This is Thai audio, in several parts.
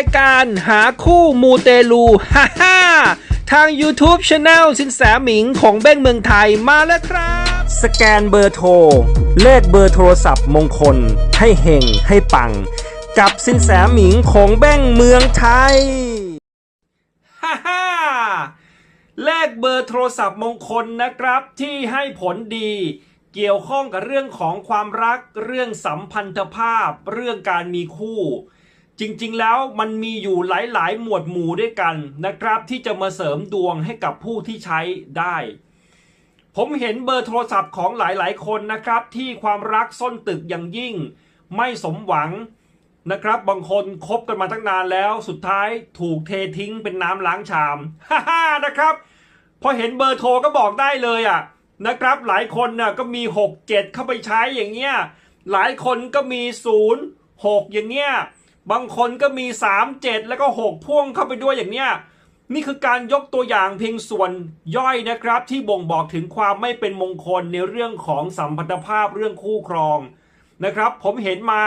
ายการหาคู่มูเตลูฮ่าฮ่าทาง YouTube Channel สินแสหมิงของเบ้งเมืองไทยมาแล้วครับ สแกนเบอร์โทร เลขเบอร์โทรศัพท์มงคล ให้เห่งให้ปัง กับสินแสหมิงของเบ้งเมืองไทยฮ่าฮ่าเลขเบอร์โทรศัพท์มงคลนะครับที่ให้ผลดี เกี่ยวข้องกับเรื่องของความรักเรื่องสัมพันธภาพ เรื่องการมีคู่ จริงๆ แล้วมันมีอยู่หลายๆ หมวดหมู่ด้วยกันนะครับ ที่จะมาเสริมดวงให้กับผู้ที่ใช้ได้ ผมเห็นเบอร์โทรศัพท์ของหลายๆ คนนะครับ ที่ความรักส้นตึกอย่างยิ่ง ไม่สมหวังนะครับ บางคนคบกันมาตั้งนานแล้วสุดท้ายถูกเททิ้งเป็นน้ำล้างชามฮ่าฮ่านะครับพอเห็นเบอร์โทรก็บอกได้เลยอะนะครับ หลายคนน่ะก็มี 6 7 เข้าไปใช้อย่างเงี้ยหลายคนก็มี 0 6 อย่างเงี้ย บางคนก็มี 3 7 แล้วก็ 6 พ่วงเข้าไปด้วยอย่างเนี้ยนี่คือการยกตัวอย่างเพียงส่วนย่อยนะครับ ที่บ่งบอกถึงความไม่เป็นมงคลในเรื่องของสัมพันธภาพเรื่องคู่ครองนะครับ ผมเห็นมา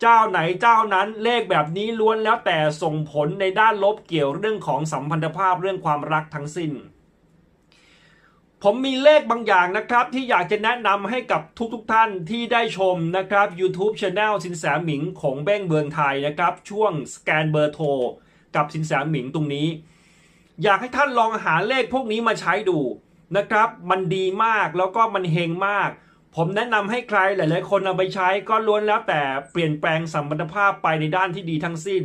เจ้าไหนเจ้านั้นเลขแบบนี้ล้วนแล้วแต่ส่งผลในด้านลบเกี่ยวเรื่องของสัมพันธภาพเรื่องความรักทั้งสิ้น ผมมีเลขบางอย่างนะครับ ที่อยากจะแนะนำให้กับทุกๆทท่านที่ได้ชมนะครับ YouTube Channel สินแสหมิงของเบ้งเบืองไทยนะครับ ช่วงสแกนเบอร์โทรกับสินแสหมิงตรงนี้ อยากให้ท่านลองหาเลขพวกนี้มาใช้ดูนะครับ มันดีมากแล้วก็มันเฮงมาก ผมแนะนำให้ใครหลาย ๆ คนเอาไปใช้ก็ล้วนแล้วแต่เปลี่ยนแปลงสัมพันธภาพไปในด้านที่ดีทั้งสิ้น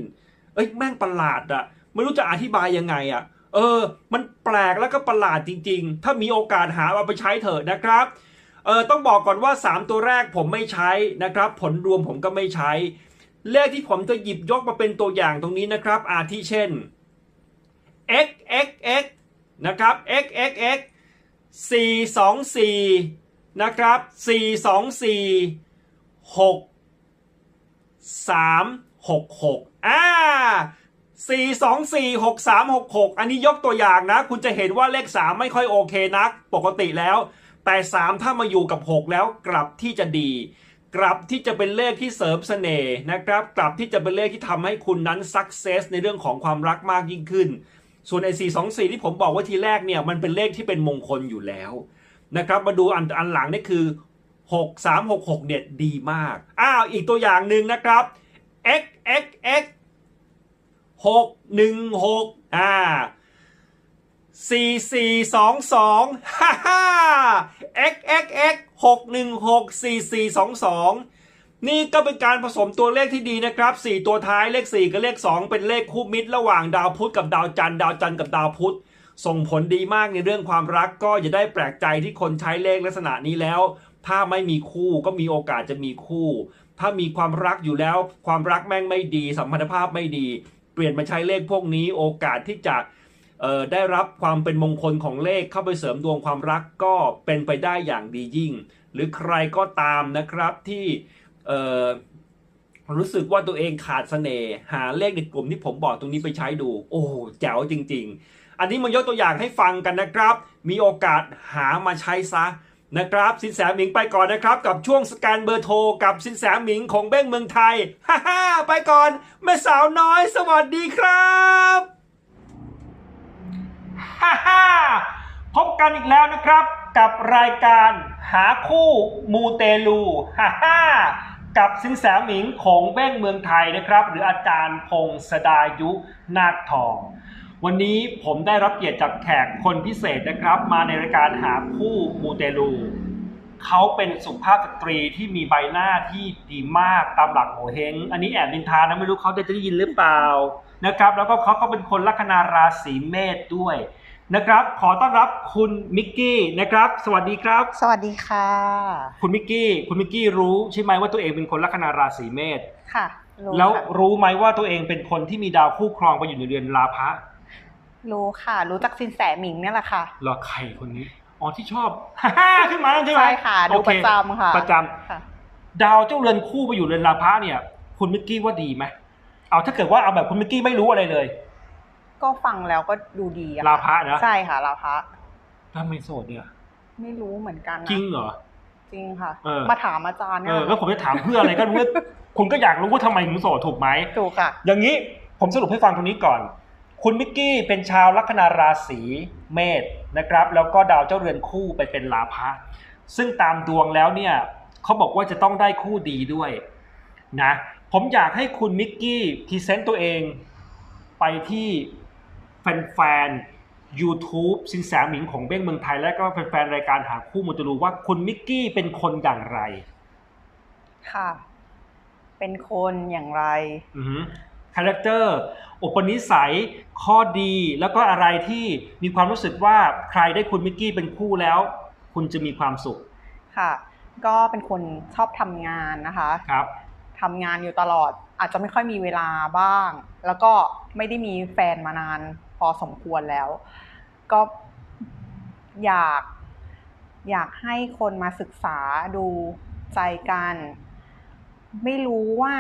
เอ้ยแม่งประหลาดอะไม่รู้จะอธิบายยังไงอะ เออ มันแปลกแล้วก็ประหลาดจริง ๆ ถ้ามีโอกาสหาเอาไปใช้เถอะนะครับเออต้องบอกก่อนว่า 3 ตัวแรกผมไม่ใช้นะครับ ผลรวมผมก็ไม่ใช้ เลขที่ผมจะหยิบยกมาเป็นตัวอย่างตรงนี้นะครับ อาทิเช่น x x x นะครับ x x x 4 2 4 นะครับ 4 2 4 6 3 6 6อ่า 4 2 4 6 3 6 6 อันนี้ยกตัวอย่างนะ คุณจะเห็นว่าเลข 3 ไม่ค่อยโอเคนัก ปกติแล้ว แต่ 3 ถ้ามาอยู่กับ 6 แล้วกลับที่จะดี กลับที่จะเป็นเลขที่เสริมเสน่ห์นะครับ กลับที่จะเป็นเลขที่ทำให้คุณนั้นสักเซสในเรื่องของความรักมากยิ่งขึ้น ส่วนไอ้4 2 4 ที่ผมบอกว่าทีแรกเนี่ยมันเป็นเลขที่เป็นมงคลอยู่แล้วนะครับ มาดูอันอันหลังนี่คือ 6 3 6 6 เนี่ยดีมาก อ้าวอีกตัวอย่างหนึ่งนะครับ x x x หกหนึ่งหกอ่าสี่สี่สองสองฮ่าฮ่า x x x หกหนึ่งหกสี่สี่สองสองนี่ก็เป็นการผสมตัวเลขที่ดีนะครับ 4 ตัวท้ายเลข 4 กับเลข 2 เป็นเลขคู่มิตรระหว่างดาวพุธกับดาวจันทร์ดาวจันทร์กับดาวพุธส่งผลดีมากในเรื่องความรักก็อย่าได้แปลกใจที่คนใช้เลขลักษณะนี้แล้ว ถ้าไม่มีคู่ก็มีโอกาสจะมีคู่ ถ้ามีความรักอยู่แล้ว ความรักแม่งไม่ดี สัมพันธภาพไม่ดี เปลี่ยนมาใช้เลขพวกนี้โอกาสที่จะได้รับความเป็นมงคลของเลขเข้าไปเสริมดวงความรักก็เป็นไปได้อย่างดียิ่ง หรือใครก็ตามนะครับที่รู้สึกว่าตัวเองขาดเสน่ห์หาเลขในกลุ่มที่ผมบอกตรงนี้ไปใช้ดู โอ้แจ๋วจริง ๆ อันนี้มันยกตัวอย่างให้ฟังกันนะครับ มีโอกาสหามาใช้ซะ นะครับสินแสหมิงไปก่อนนะครับ กับช่วงสแกนเบอร์โทรกับสินแสหมิงของเบ้งเมืองไทยฮ่าฮ่าไปก่อนแม่สาวน้อยสวัสดีครับฮ่าฮ่าพบกันอีกแล้วนะครับกับรายการหาคู่มูเตลูฮ่าฮ่ากับสินแสหมิงของเบ้งเมืองไทยนะครับ หรืออาจารย์พงศดายุนาคทอง วันนี้ผมได้รับเกียรติจากแขกคนพิเศษนะครับ มาในรายการหาคู่มูเตลู เขาเป็นสุภาพสตรีที่มีใบหน้าที่ดีมากตามหลักโหเฮง อันนี้แอบนินทานะไม่รู้เขาจะได้ยินหรือเปล่านะครับ แล้วก็เขาก็เป็นคนลัคนาราศีเมษด้วยนะครับ ขอต้อนรับคุณมิกกี้นะครับ สวัสดีครับ สวัสดีค่ะ คุณมิกกี้ คุณมิกกี้รู้ใช่ไหมว่าตัวเองเป็นคนลัคนาราศีเมษค่ะรู้แล้วค่ะรู้ไหมว่าตัวเองเป็นคนที่มีดาวคู่ครองไปอยู่ในเรือนราพะ รู้ค่ะ รู้จักสินแสหมิงเนี่ยแหละค่ะเหรอใครคนนี้ อ๋อที่ชอบ ขึ้นมาใช่ไหมใช่ค่ะ ดูโอเประจำค่ะ ประจค่ะำดาวเจ้าเรือนคู่ไปอยู่เรือนราพะเนี่ย คุณมิกกี้ว่าดีไหมเอาถ้าเกิดว่าเอาแบบคุณมิกกี้ไม่รู้อะไรเลย ก็ฟังแล้วก็ดูดีอะลาพะนะใช่ค่ะลาพะทำไมโสดเนี่ย ไม่รู้เหมือนกันนะจริงเหรอจริงค่ะเออมาถามอาจารย์เอเนี่ยอแล้วผมจะถามเพื่ออะไรก็รู้ว่าคุณก็อยากรู้ว่าทำไมถึงโสดถูกไหมถูกค่ะ อย่างนี้ผมสรุปให้ฟังตรงนี้ก่อน คุณมิกกี้เป็นชาวลัคนาราศีเมษนะครับ แล้วก็ดาวเจ้าเรือนคู่ไปเป็นลาภะซึ่งตามดวงแล้วเนี่ยเขาบอกว่าจะต้องได้คู่ดีด้วยนะผมอยากให้คุณมิกกี้พรีเซนต์ตัวเองไปที่แฟนๆ YouTube สินแสหมิงของเบ้งเมืองไทย และก็แฟนๆ รายการหาคู่มูตลูว่าคุณมิกกี้เป็นคนอย่างไร ค่ะ เป็นคนอย่างไร คาแรคเตอร์อุปนิสัยข้อดี แล้วก็อะไรที่มีความรู้สึกว่าใครได้คุณมิกกี้เป็นคู่แล้ว คุณจะมีความสุขค่ะ ก็เป็นคนชอบทำงานนะคะครับทำงานอยู่ตลอดอาจจะไม่ค่อยมีเวลาบ้าง แล้วก็ไม่ได้มีแฟนมานานพอสมควรแล้ว ก็อยากอยากให้คนมาศึกษาดูใจกัน ไม่รู้ว่า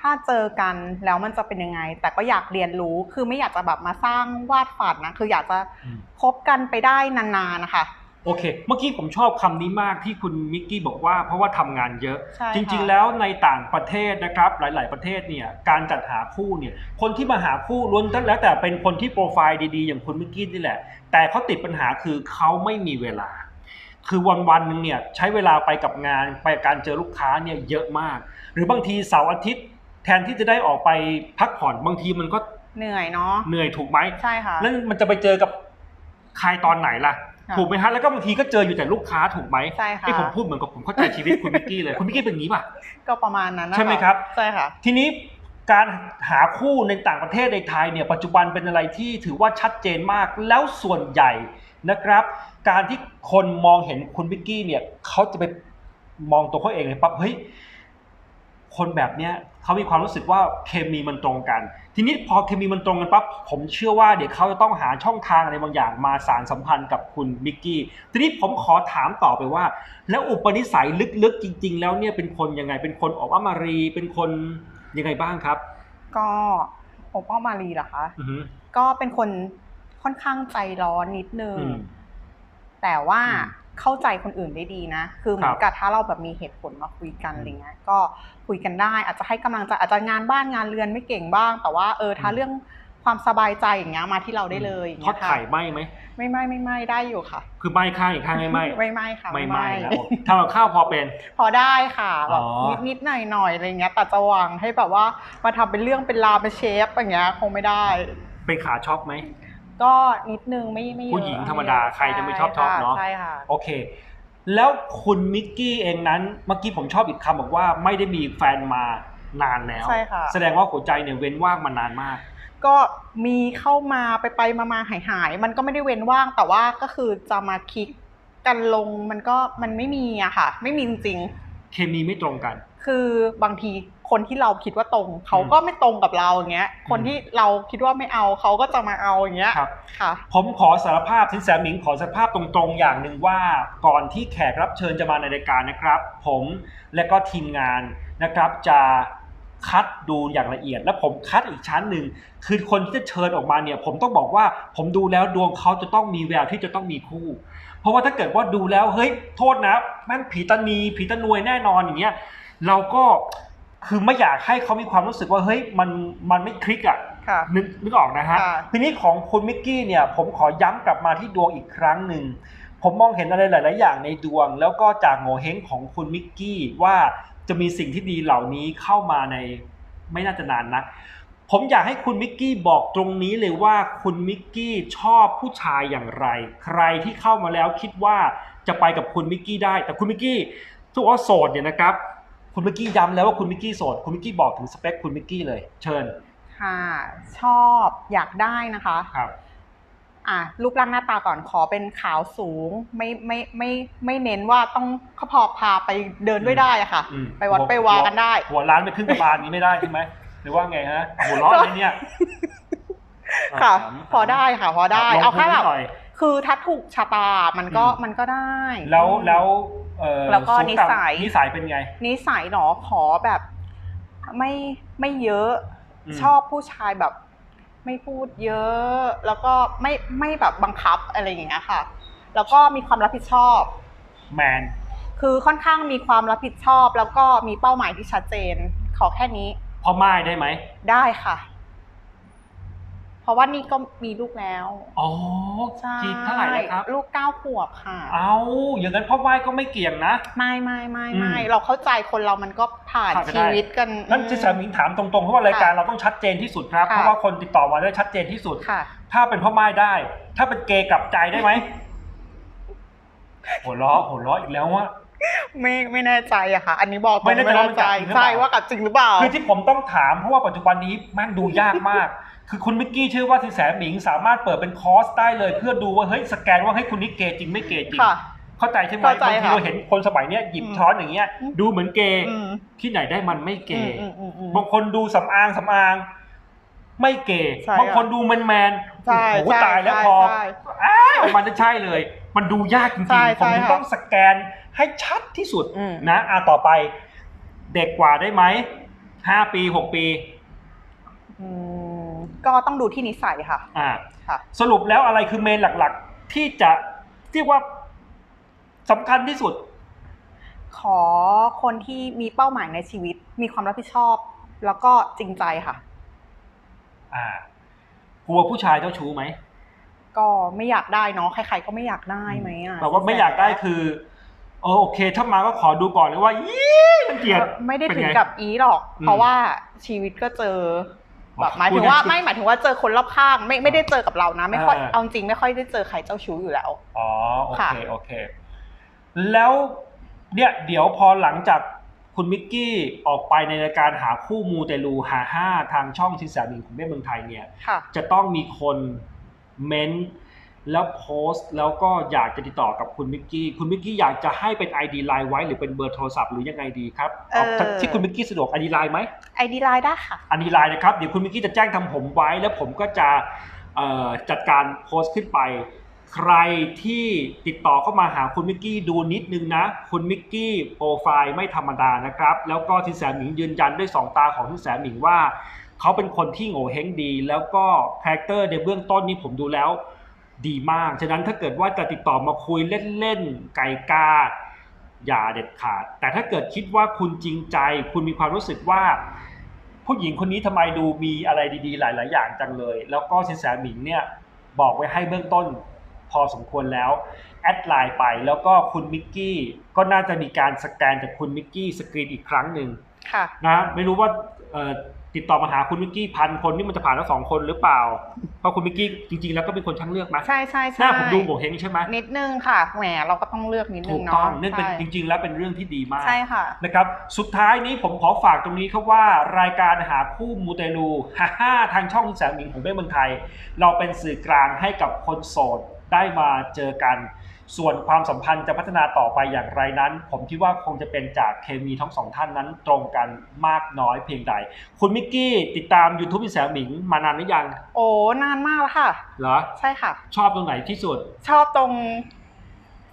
ถ้าเจอกันแล้วมันจะเป็นยังไง แต่ก็อยากเรียนรู้คือไม่อยากจะแบบมาสร้างวาดฝันนะคืออยากจะอืมคบกันไปได้นานๆนะคะโอเค เมื่อกี้ผมชอบคำนี้มากที่คุณมิกกี้บอกว่าเพราะว่าทำงานเยอะใช่ค่ะจริงๆ แล้วในต่างประเทศนะครับ หลาย ๆ ประเทศเนี่ยการจัดหาคู่เนี่ย คนที่มาหาคู่ล้วนแล้วแต่เป็นคนที่โปรไฟล์ดี ๆ อย่างคุณมิกกี้นี่แหละ แต่เขาติดปัญหาคือเขาไม่มีเวลา คือวันวันๆหนึ่งเนี่ยใช้เวลาไปกับงานไปกับการเจอลูกค้าเนี่ยเยอะมาก หรือบางทีเสาร์อาทิตย์ แทนที่จะได้ออกไปพักผ่อนบางทีมันก็เหนื่อยเนาะเหนื่อยถูกไหมใช่ค่ะแล้วมันจะไปเจอกับใครตอนไหนล่ะค่ะ ถูกไหมฮะแล้วก็บางทีก็เจออยู่แต่ลูกค้าถูกไหมใช่ค่ะที่ผมพูดเหมือนกับผมเข้าใจชีวิตคุณมิกกี้เลยคุณมิกกี้เป็นอย่างนี้ป่ะก็ประมาณนั้นนะะใช่ไหมครับใช่ค่ะ ทีนี้การหาคู่ในต่างประเทศในไทยเนี่ยปัจจุบันเป็นอะไรที่ถือว่าชัดเจนมากแล้วส่วนใหญ่นะครับ การที่คนมองเห็นคุณมิกกี้เนี่ยเขาจะไปมองตัวเขาเองเลยปั๊บเฮ้ยคนแบบเนี้ย เขามีความรู้สึกว่าเคมีมันตรงกัน ทีนี้พอเคมีมันตรงกันปั๊บผมเชื่อว่าเดี๋ยวเขาจะต้องหาช่องทางอะไรบางอย่างมาสารสัมพันธ์กับคุณมิกกี้ทีนี้ผมขอถามต่อไปว่า แล้วอุปนิสัยลึกๆจริง ๆ แล้วเนี่ยเป็นคนยังไงเป็นคนออกอามารี เป็นคนยังไงบ้างครับ ก็โอป้ามารีเหรอคะอือฮึก็เป็นคนค่อนข้างใจร้อนนิดนึงอืมแต่ว่าอืม เข้าใจคนอื่นได้ดีนะ คือเหมือนครับกับถ้าเราแบบมีเหตุผลมาคุยกันอืมอะไรเงี้ยก็คุยกันได้ อาจจะให้กำลังใจอาจจะงานบ้านงานเรือนไม่เก่งบ้าง แต่ว่าเออถ้าอืมเรื่องความสบายใจอย่างเงี้ยมาที่เราได้เลยอย่างทอเงี้ดยค่ะไข่ไหมไหมไม่ไม่ไม่ไม่ได้อยู่ค่ะ คือไหมข้างอีกข้างไม่ไหมไม่ไม่ค่ะไม่ไหมแล้วทำกับข้าวพอเป็น พอได้ค่ะแบบอ๋อนิดนิดหน่อยหน่อยอะไรเงี้ยแต่จะหวังให้แบบว่ามาทำเป็นเรื่องเป็นราวเป็นเชฟอย่างเงี้ยคงไม่ได้เป็นขาช็อปไหม ก็นิดนึงไม่ไม่เยอะผู้หญิงธรรมดาไเยอะใครจะไม่ชอบชอบเนอะใช่ค่ะโอเค แล้วคุณมิกกี้เองนั้นเมื่อกี้ผมชอบอีกคำบอกว่าไม่ได้มีแฟนมานานแล้ว ใช่ค่ะ แสดงว่าหัวใจเนี่ยเว้นว่างมานานมาก ก็มีเข้ามาไปไปมามาหายหายมันก็ไม่ได้เว้นว่างแต่ว่าก็คือจะมาคลิกกันลงมันก็มันไม่มีอะค่ะ ไม่มีจริงเคมีไม่ตรงกันๆคือบางที คนที่เราคิดว่าตรง เขาก็ไม่ตรงกับเราอย่างเงี้ย คนที่เราคิดว่าไม่เอาเขาก็จะมาเอาอย่างเงี้ยครับค่ะ ผมขอสารภาพสินแสหมิงขอสารภาพตรงๆอย่างหนึ่งว่าก่อนที่แขกรับเชิญจะมาในรายการนะครับ ผมและก็ทีมงานนะครับจะคัดดูอย่างละเอียด และผมคัดอีกชั้นหนึ่งคือคนที่จะเชิญออกมาเนี่ย ผมต้องบอกว่าผมดูแล้วดวงเขาจะต้องมีแววที่จะต้องมีคู่ เพราะว่าถ้าเกิดว่าดูแล้วเฮ้ยโทษนะแม่งผีตานีผีตานวยแน่นอนอย่างเงี้ยเราก็ คือไม่อยากให้เขามีความรู้สึกว่าเฮ้ยมันมันไม่คลิกอะค่ะนึกนึกออกนะฮะค่ะทีนี้ของคุณมิกกี้เนี่ย ผมขอย้ำกลับมาที่ดวงอีกครั้งหนึ่งผมมองเห็นอะไรหลาย ๆ อย่างในดวง แล้วก็จากโงเฮงของคุณมิกกี้ว่าจะมีสิ่งที่ดีเหล่านี้เข้ามาในไม่น่าจะนานนักผมอยากให้คุณมิกกี้บอกตรงนี้เลยว่าคุณมิกกี้ชอบผู้ชายอย่างไร ใครที่เข้ามาแล้วคิดว่าจะไปกับคุณมิกกี้ได้ แต่คุณมิกกี้ทุกว่าโสดเนี่ยนะครับ คุณมิกกี้ย้ำแล้วว่าคุณมิกกี้โสด คุณมิกกี้บอกถึงสเปคคุณมิกกี้เลย เชิญ ค่ะ ชอบอยากได้นะคะ ครับ อะรูปร่างหน้าตาก่อนขอเป็นขาวสูง ไม่ไม่ไม่ไม่เน้นว่าต้องเขาพอพาไปเดินด้วยได้อะค่ะ อืมไปวัดหัไปวากันได้ หัวล้านไปครึ่งกระบาลนี้ไม่ได้ใช่ไหมหรือว่าไงฮะหัวเร้อนเลยเนี่ยค่ะ ถามพอได้ค่ะ พอได้ลงเอาแค่ทุนแบบหน่อยคือถ้าถูกชะตามันก็อืมมันก็ได้แล้วแล้ว เออแล้วก็สูงนิต่ำสัย นิสัยเป็นไง นิสัยหนอขอแบบไม่ไม่เยอะอืม ชอบผู้ชายแบบ ไม่พูดเยอะ แล้วก็ไม่ไม่แบบบังคับอะไรอย่างเงี้ยค่ะ แล้วก็มีความรับผิดชอบ แมน คือค่อนข้างมีความรับผิดชอบ แล้วก็มีเป้าหมายที่ชัดเจน ขอแค่นี้พ่อไม้ได้ไหม ได้ค่ะเพ ราะว่านี่ก็มีลูกแล้วอ๋อใช่กี่เท่าไหร่แล้วครับ ลูกเก้าขวบค่ะ เอาอย่างนั้นพ่อไม้ก็ไม่เกี่ยงนะ ไม่ไม่ไม่อืมไม่เราเข้าใจคนเรามันก็ผ่านผ่านไปได้ชีวิตกันนั่นที่สามีถามตรงๆเพราะว่ารายการเราต้องชัดเจนที่สุดครับค่ะเพราะว่าคนติดต่อมาได้ชัดเจนที่สุดค่ะถ้าเป็นพ่อไม้ได้ ถ้าเป็นเกย์กลับใจได้ไหมหัวล้อหัวล้ออีกแล้วว่าไม่ไม่แน่ใจอะค่ะ อันนี้บอกไม่แน่ใจว่ามันใจกลับจริงหรือเปล่าใช่ว่ากับจริงหรือเปล่าคือที่ผมต้องถามเพราะว่าปัจจุบันนี้แม่งดูยากมาก คือคุณมิกกี้เชื่อว่าสินแสหมิงสามารถเปิดเป็นคอร์สได้เลย เพื่อดูว่าเฮ้ยสแกนว่าเฮ้ยคุณนี่เกย์จริงไม่เกย์จริง ค่ะ เข้าใจใช่ไหมเข้าใจบางทีค่ะเราเห็นคนสมัยเนี้ยหยิบอืมช้อนอย่างเงี้ยอืมดูเหมือนเกย์อืม ที่ไหนได้มันไม่เกย์อืมอืมอืม บางคนดูสำอางสำอาง ไม่เกย์ใช่บางคนดูแมนแมนๆใช่โอ้โหใช่ตายแล้วใช่พอใช่อ้าวมันจะใช่เลย มันดูยากจริใช่งๆผมถึงใช่ค่ะต้องสแกนให้ชัดที่สุดอืม นะอะต่อไป เด็กกว่าได้ไหมห้าปีหกปี อืม ก็ต้องดูที่นิสัยค่ะอ่าค่ะ สรุปแล้วอะไรคือเมนหลักๆ ที่จะเรียกว่าสำคัญที่สุด ขอคนที่มีเป้าหมายในชีวิต มีความรับผิดชอบ แล้วก็จริงใจค่ะ อ่ากลัวผู้ชายเจ้าชู้ไหมก็ไม่อยากได้เนาะใครๆก็ไม่อยากได้ไหมอะแบบว่าไม่อยากได้คือเออโอเค ถ้ามาก็ขอดูก่อนเลยว่ายี่มันเกลียดไม่ได้เป็นถึงไงกับอีหรอกอืมเพราะว่าชีวิตก็เจอ แบบอ๋อหมายถึงว่าพูดได้ไม่หมายถึงว่าเจอคนรอบข้างไม่ไม่ได้เจอกับเรานะ ไม่ค่อยอ่าเอาจริงไม่ค่อยได้เจอใครเจ้าชู้อยู่แล้วอ๋อโอค่ะเคโอเค แล้วเนี่ยเดี๋ยวพอหลังจากคุณมิกกี้ออกไปในรายการหาคู่มูเตลูหาห้าทางช่องชินแสหมิงของเม่เมืองไทยเนี่ยค่ะจะต้องมีคนเม้นต์ แล้วโพสต์แล้วก็อยากจะติดต่อกับคุณมิกกี้ คุณมิกกี้อยากจะให้เป็น ID ไลน์ไว้หรือเป็นเบอร์โทรศัพท์หรือยังไงดีครับเอาเอ่อ ที่คุณมิกกี้สะดวก ID ไลน์ไหม ไอดีไลน์ได้ค่ะอันนี้ไลน์นะครับ เดี๋ยวคุณมิกกี้จะแจ้งทำผมไว้ แล้วผมก็จะเอ่อจัดการโพสต์ขึ้นไป ใครที่ติดต่อเข้ามาหาคุณมิกกี้ดูนิดนึงนะ คุณมิกกี้โปรไฟล์ไม่ธรรมดานะครับ แล้วก็ทินแสหมิงยืนยันด้วยสองตาของทินแสหมิงว่า เขาเป็นคนที่โง่เฮงดี แล้วก็คาแรคเตอร์ในเบื้องต้นนี้ผมดูแล้ว ดีมาก ฉะนั้นถ้าเกิดว่าจะติดต่อมาคุยเล่นๆ ไก่กา อย่าเด็ดขาด แต่ถ้าเกิดคิดว่าคุณจริงใจ คุณมีความรู้สึกว่า ผู้หญิงคนนี้ทำไมดูมีอะไรดีๆ หลาย ๆ อย่างจังเลย แล้วก็สินแสหมิงเนี่ยบอกไว้ให้เบื้องต้นพอสมควรแล้ว แอดไลน์ไปแล้วก็คุณมิกกี้ก็น่าจะมีการสแกนจากคุณมิกกี้สกรีนอีกครั้งหนึ่งค่ะนะไม่รู้ว่าเอ่อ ติดต่อมาหาคุณมิกกี้พันคนนี่มันจะผ่านทั้งสองคนหรือเปล่า เพราะคุณมิกกี้จริงๆ แล้วก็เป็นคนช่างเลือกนะใช่ใช่หน้าใช่ผมดูโงเฮงใช่ไหมนิดนึงค่ะแหมเราก็ต้องเลือกนิดนึถูงกเนาะต้องนั่นเป็นใช่จริง ๆ แล้วเป็นเรื่องที่ดีมากใช่ค่ะนะครับสุดท้ายนี้ผมขอฝากตรงนี้ครับว่ารายการหาคู่มูเตลูฮ่าฮ่าทางช่องแสงหมิงของเบ้เมืองไทย เราเป็นสื่อกลางให้กับคนโสดได้มาเจอกัน ส่วนความสัมพันธ์จะพัฒนาต่อไปอย่างไรนั้น ผมคิดว่าคงจะเป็นจากเคมีทั้งสองท่านนั้นตรงกันมากน้อยเพียงใด คุณมิกกี้ติดตาม YouTube แสงหมิงมานานหรือยัง โอ้ นานมากแล้วค่ะ เหรอ ใช่ค่ะ ชอบตรงไหนที่สุด ชอบตรง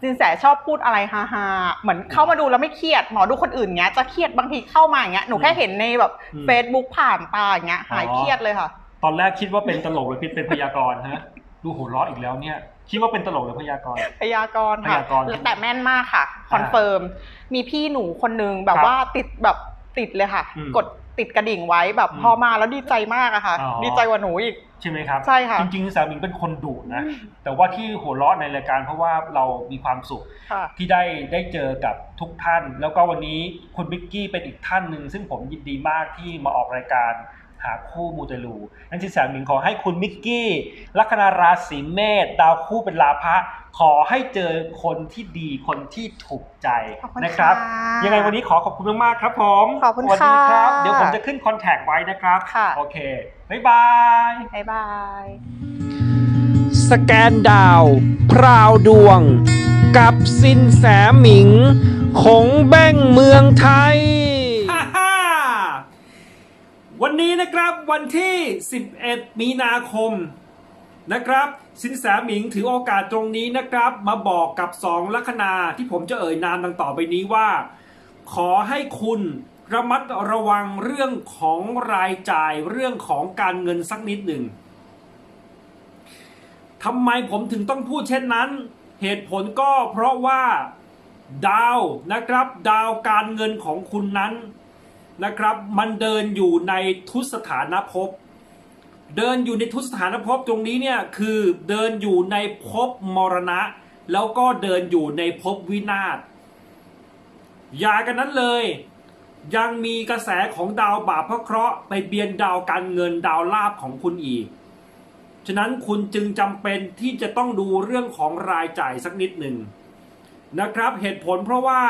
สินแสชอบพูดอะไรฮาๆเหมือนเข้ามาดูแล้วไม่เครียด หมอดูคนอื่นเงี้ยจะเครียดบางทีเข้ามาอย่างเงี้ย หนูแค่เห็นในแบบอืมเฟซบุ๊กผ่านตาอย่างเงี้ยหายอ๋อเครียดเลยค่ะ ตอนแรกคิดว่าเป็นตลกหรือเป็นพยากรณ์ฮะ ดูหัวเราะอีกแล้วเนี่ย คิดว่าเป็นตลกหรือพยากรณ์ พยากรณ์ค่ะพยากรณ์ แต่แม่นมากค่ะคอนเฟิร์มมีพี่หนูคนนึงแบบครับว่าติดแบบติดเลยค่ะอืมกดติดกระดิ่งไว้แบบอืมพอมาแล้วดีใจมากอะค่ะอ๋อดีใจกว่าหนูอีกใช่ไหมครับใช่ค่ะจริงๆสามีเป็นคนดุนะแต่ว่าที่หัวเราะในรายการเพราะว่าเรามีความสุขค่ะที่ได้ได้เจอกับทุกท่าน แล้วก็วันนี้คุณบิ๊กกี้เป็นอีกท่านหนึ่งซึ่งผมยินดีมากที่มาออกรายการ หาคู่มูเตลูนั่นที่แสนหมิงขอให้คุณมิกกี้ลัคนาราศีเมษดาวคู่เป็นลาภะขอให้เจอคนที่ดีคนที่ถูกใจขอบคุณนะครับค่ะยังไงวันนี้ขอขอบคุณมากๆครับผมขอบคุณสวัสดีครับค่ะเดี๋ยวผมจะขึ้นคอนแทคไว้นะครับค่ะโอเค บ๊ายบาย บ๊ายบาย สแกนดาว พราวดวง กับสินแสหมิง ของแบ้งเมืองไทย วันนี้นะครับวันที่ 11 มีนาคมนะครับสินแสหมิงถือโอกาสตรงนี้นะครับ มาบอกกับสองลัคนาที่ผมจะเอ่ยนามดังต่อไปนี้ว่า ขอให้คุณระมัดระวังเรื่องของรายจ่ายเรื่องของการเงินสักนิดหนึ่งทำไมผมถึงต้องพูดเช่นนั้น เหตุผลก็เพราะว่าดาวนะครับ ดาวการเงินของคุณนั้น นะครับ มันเดินอยู่ในทุสถานภพ เดินอยู่ในทุสถานภพตรงนี้เนี่ยคือเดินอยู่ในภพมรณะ แล้วก็เดินอยู่ในภพวินาศอย่ากันนั้นเลย ยังมีกระแสของดาวบาปพระเคราะห์ไปเบียนดาวการเงินดาวลาภของคุณอีกฉะนั้นคุณจึงจำเป็นที่จะต้องดูเรื่องของรายจ่ายสักนิดหนึ่งนะครับเหตุผลเพราะว่า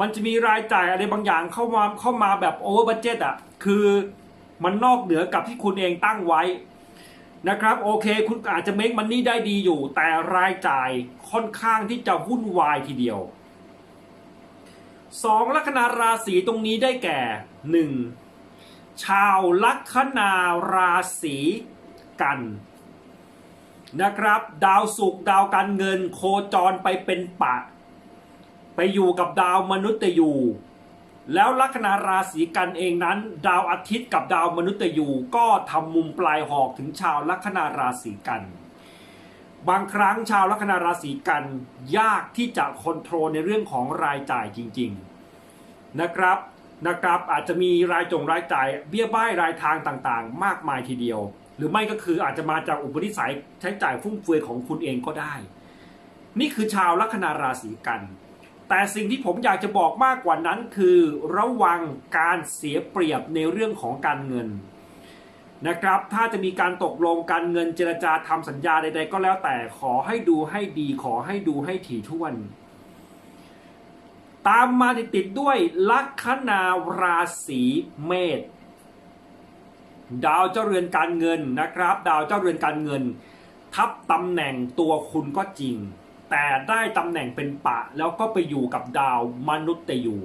มันจะมีรายจ่ายอะไรบางอย่างเข้ามาเข้ามาแบบโอเวอร์บัจเจตอะคือมันนอกเหนือกับที่คุณเองตั้งไว้นะครับโอเค คุณอาจจะเมคมันนี่ได้ดีอยู่ แต่รายจ่ายค่อนข้างที่จะวุ่นวายทีเดียวสองลัคนาราศีตรงนี้ได้แก่หนึ่งชาวลัคนาราศีกันนะครับ ดาวศุกร์ดาวการเงินโคจรไปเป็นปะ ไปอยู่กับดาวมนุษย์ยูแล้วลัคนาราศีกันเองนั้น ดาวอาทิตย์กับดาวมนุษย์ยูก็ทำมุมปลายหอกถึงชาวลัคนาราศีกัน บางครั้งชาวลัคนาราศีกันยากที่จะคอนโทรลในเรื่องของรายจ่ายจริง ๆนะครับนะครับอาจจะมีรายจงรายจ่ายเบี้ยบ้ายรายทางต่างๆ มากมายทีเดียว หรือไม่ก็คืออาจจะมาจากอุปนิสัยใช้จ่ายฟุ่มเฟือยของคุณเองก็ได้ นี่คือชาวลัคนาราศีกัน แต่สิ่งที่ผมอยากจะบอกมากกว่านั้นคือระวังการเสียเปรียบในเรื่องของการเงินนะครับ ถ้าจะมีการตกลงการเงินเจรจาทำสัญญาใด ๆ ก็แล้วแต่ขอให้ดูให้ดีขอให้ดูให้ถี่ถ้วน ตามมาติดๆด้วยลัคนาราศีเมษดาวเจ้าเรือนการเงินนะครับ ดาวเจ้าเรือนการเงิน ทับตำแหน่งตัวคุณก็จริง แต่ได้ตำแหน่งเป็นปะแล้วก็ไปอยู่กับดาวมนุษย์ยู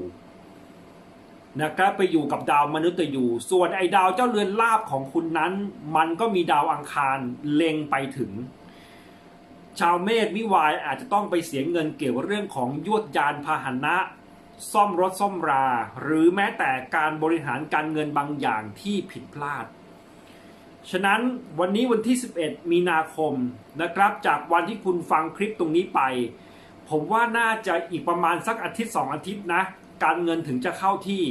นะครับไปอยู่กับดาวมนุษย์ยูส่วนไอ้ดาวเจ้าเรือนลาบของคุณนั้น มันก็มีดาวอังคารเล็งไปถึง ชาวเมษวิวายอาจจะต้องไปเสียเงินเกี่ยวกับเรื่องของยวดยานพาหนะ ซ่อมรถซ่อมรา หรือแม้แต่การบริหารการเงินบางอย่างที่ผิดพลาด ฉะนั้นวันนี้วันที่ 11 มีนาคมนะครับ จากวันที่คุณฟังคลิปตรงนี้ไป ผมว่าน่าจะอีกประมาณสักอาทิตย์ 2 อาทิตย์นะ การเงินถึงจะเข้าที่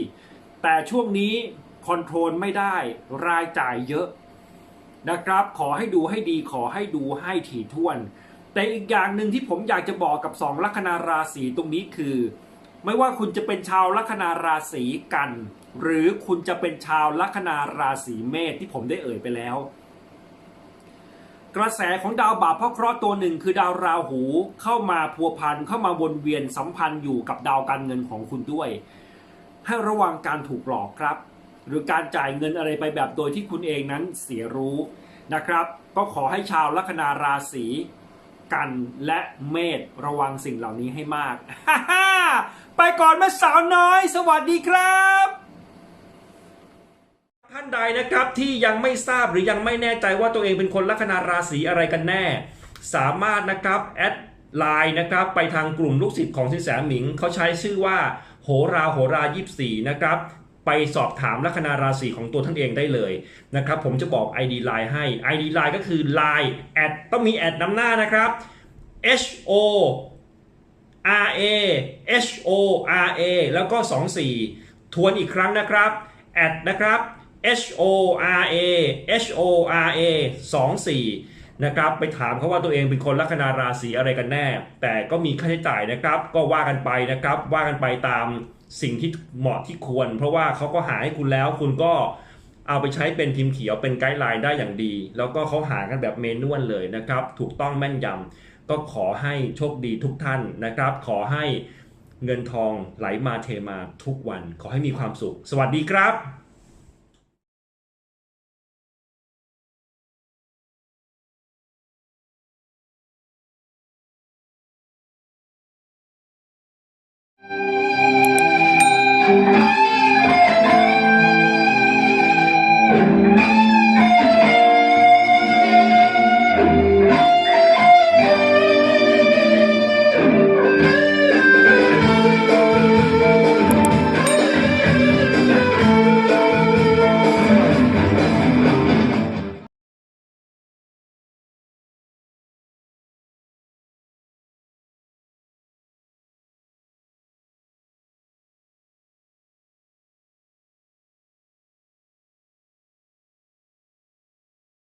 แต่ช่วงนี้คอนโทรลไม่ได้รายจ่ายเยอะนะครับ ขอให้ดูให้ดีขอให้ดูให้ถี่ถ้วน แต่อีกอย่างหนึ่งที่ผมอยากจะบอกกับ 2 ลัคนาราศีตรงนี้คือ ไม่ว่าคุณจะเป็นชาวลัคนาราศีกัน หรือคุณจะเป็นชาวลัคนาราศีเมษที่ผมได้เอ่ยไปแล้ว กระแสของดาวบาปพระเคราะห์ตัวหนึ่งคือดาวราหูเข้ามาพัวพันเข้ามาวนเวียนสัมพันธ์อยู่กับดาวการเงินของคุณด้วย ให้ระวังการถูกหลอกครับ หรือการจ่ายเงินอะไรไปแบบโดยที่คุณเองนั้นเสียรู้นะครับ ก็ขอให้ชาวลัคนาราศีกันและเมษระวังสิ่งเหล่านี้ให้มาก ไปก่อนแม่สาวน้อย สวัสดีครับ ท่านใดนะครับที่ยังไม่ทราบหรือยังไม่แน่ใจว่าตัวเองเป็นคนลัคนาราศีอะไรกันแน่ สามารถนะครับแอดไลน์นะครับไปทางกลุ่มลูกศิษย์ของสินแสหมิงเขาใช้ชื่อว่า โหราโหรา24นะครับไปสอบถามลัคนาราศีของตัวท่านเองได้เลยนะครับผมจะบอก ID Line ให้ ID Line ก็คือ Line แอดต้องมีแอดนำหน้านะครับ H O R A H O R A แล้วก็ 24 ทวนอีกครั้งนะครับแอดนะครับ H O R A H O R A 24นะครับไปถามเขาว่าตัวเองเป็นคนลัคนาราศีอะไรกันแน่ แต่ก็มีค่าใช้จ่ายนะครับ ก็ว่ากันไปนะครับ ว่ากันไปตามสิ่งที่เหมาะที่ควร เพราะว่าเขาก็หาให้คุณแล้วคุณก็เอาไปใช้เป็นพิมพ์เขียวเป็นไกด์ไลน์ได้อย่างดี แล้วก็เขาหากันแบบเมนวลเลยนะครับ ถูกต้องแม่นยำก็ขอให้โชคดีทุกท่านนะครับ ขอให้เงินทองไหลมาเทมาทุกวัน ขอให้มีความสุข สวัสดีครับ